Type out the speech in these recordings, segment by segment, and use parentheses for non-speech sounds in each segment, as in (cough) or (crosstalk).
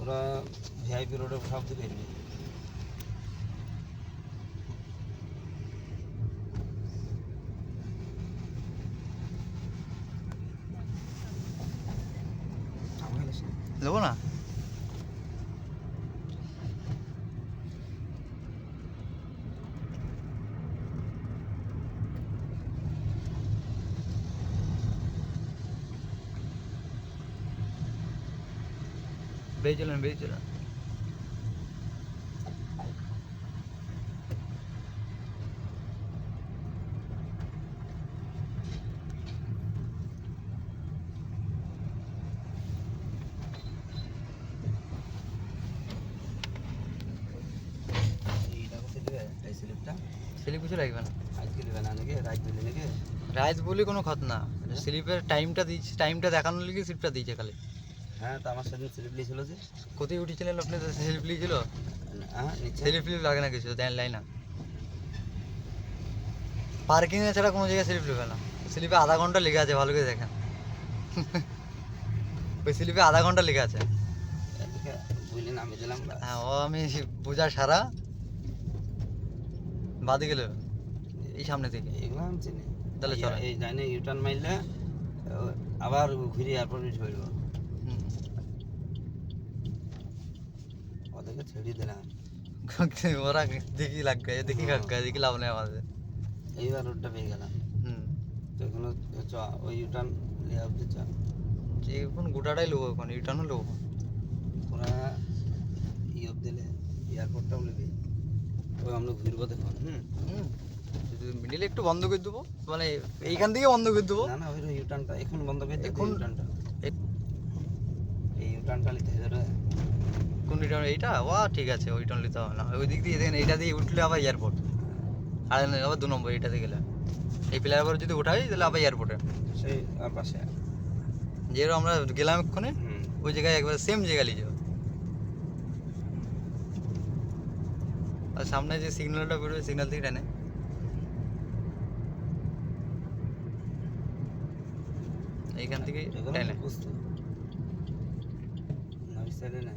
ওরা ভিআইপি রোডে সব দিকে দেবো না? বেরিয়ে চলেন বেরিয়ে চলেন এইটা করতে দিবে এই স্লিপটা স্লিপ কিছু লাগবে না আজকে দেবে না নাকি রাত দিলে নাকি রাইস বলে কোনো খত না স্লিপের টাইমটা দিয়েছে টাইমটা দেখানোর লিগে স্লিপটা দিয়েছে খালি হ্যাঁ তো আমার সেদিন স্লিপ লিয়েছিল যে। কোথায় উঠেছিলেন আপনি স্লিপ লিয়েছিল হ্যাঁ স্লিপ লাগে না কিছু দেন লাই না। পার্কিং এ ছাড়া কোনো জায়গায় স্লিপ নেবে না। স্লিপে আধা ঘণ্টা লেগে আছে ভালো করে দেখেন। (laughs) ওই স্লিপে আধা ঘণ্টা লেগে আছে। এদিকে বুঝলি নামিয়ে দিলাম হ্যাঁ ও আমি বোঝার সারা। বাদে গেলে। এই সামনে থেকে। এগুলো আমি চিনি। তাহলে চলেন। এই জানি ইউটার্ন মারলে ও, আবার ঘুরে এয়ারপোর্ট ধরব ওদেরকে ছেড়ে দিলাম। ওরা দেখি লাগবে দেখি কাকা দেখি লাভ নেই আমাদের। এইবার রোডটা পেয়ে গেলাম। হুম। তো এখানে চ ওই ইউটার্ন লিয়া অব্দি চ যে এখন গোটাটাই লোক এখন রিটার্নও লোক ওরা ই অব্দি লে এয়ারপোর্টটাও নেবে। ওই আমরা ঘুরবো দেখুন হুম। হুম। মিডিলে একটু বন্ধ করে দেবো মানে এইখান থেকে বন্ধ করে দেবো। না না ওই ইউটার্নটা এখন বন্ধ করে দেখুন ইউটার্নটা এই ইউটার্নটা নিতে হবে। কোন রিটার্ন এইটা? ওয়া ঠিক আছে ওই রিটার্ন নিতে হবে না। ওই দিক দিয়ে দেখেন এইটা দিয়ে উঠলে আবার এয়ারপোর্ট আর আবার দু নম্বর এইটাতে গেলে। এই প্লেয়ার যদি উঠাই তাহলে আবার এয়ারপোর্টে সেই পাশে। যেরকম আমরা গেলাম এক্ষণে ওই জায়গায় একবার সেম জায়গা লিয়ে যাব আর সামনে যে সিগন্যালটা বেরোবে সিগন্যাল থেকে টানে। এইখান থেকে টানে। বুঝতো না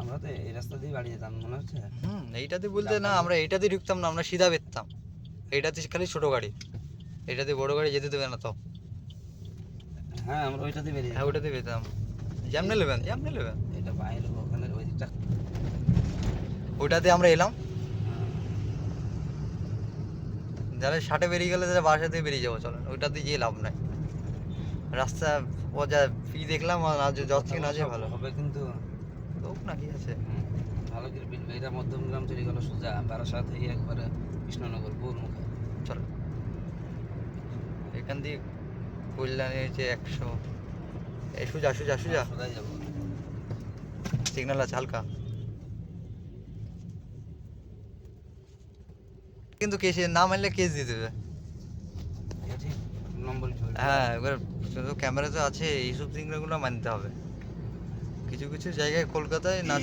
আমরা তো এই রাস্তা দিয়ে বাড়ি যেতাম মনে হচ্ছে? হুম এইটাতে বলতে না আমরা এইটাতে ঢুকতাম না আমরা সিধা বেরতাম এইটাতে খালি ছোট গাড়ি। এইটাতে বড় গাড়ি যেতে দেবে না তো। হ্যাঁ আমরা ওইটাতে বেরিয়ে হ্যাঁ ওটাতে বেরতাম যেমনে নেবেন যেমনে নেবেন এটা বাইরে ওখানে ওই দিকটা। ওইটাতে আমরা এলাম। যারা ষাটে বেরিয়ে গেলে তারা বাসাতে বেরিয়ে যাব চলেন ওইটাতে গিয়ে লাভ নাই। রাস্তা ও যা ফি দেখলাম আর যাচ্ছি না যে ভালো। হবে কিন্তু না কি আছে? হুম, ভালো করে বিল এটা মধ্যমগ্রাম চলে গেল সোজা বারাসাত হয়ে একবারে কৃষ্ণনগর বোর মুখে। চলো। এখান দিয়ে কল্যাণী হচ্ছে একশো। এই সুজা সুজা সুজা। সোজাই যাব। সিগন্যাল আছে হালকা। কিন্তু কেসে না মানলে কেস দিয়ে দেবে। হ্যাঁ এবার শুধু ক্যামেরা তো আছে এইসব সিগন্যালগুলো মানতে হবে। কিছু কিছু জায়গায় কলকাতায় না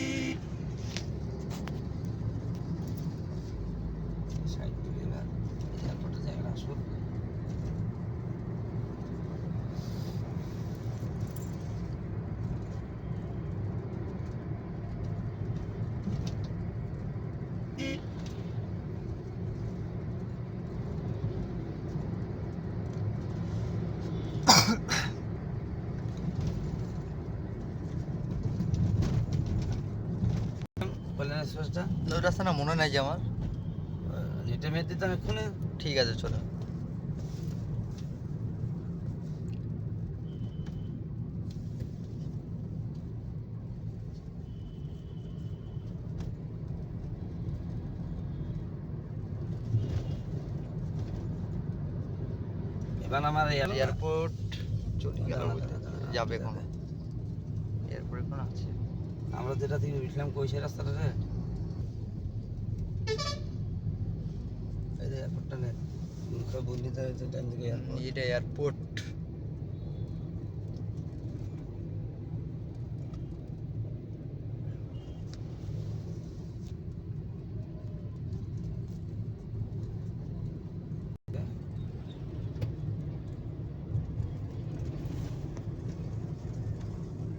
কল্যাণ এক্সপ্রেসটা ওই রাস্তা না মনে নাই যে আমার। যেটা মেয়ে দিতাম এক্ষুনি ঠিক আছে চলো। এবার আমার এয়ারপোর্ট চলে গেল যাবে এখন এয়ারপোর্ট এখন আছে? আমরা যেটা থেকে উঠলাম কইছে রাস্তাটা রে? এই যে এয়ারপোর্টটা নে। মুখে বললি তো যে টাইম থেকে এয়ারপোর্ট এটা এয়ারপোর্ট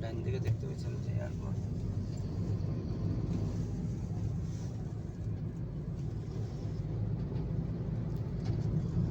ডান দিকে দেখতে পাচ্ছেন যে এয়ারপোর্ট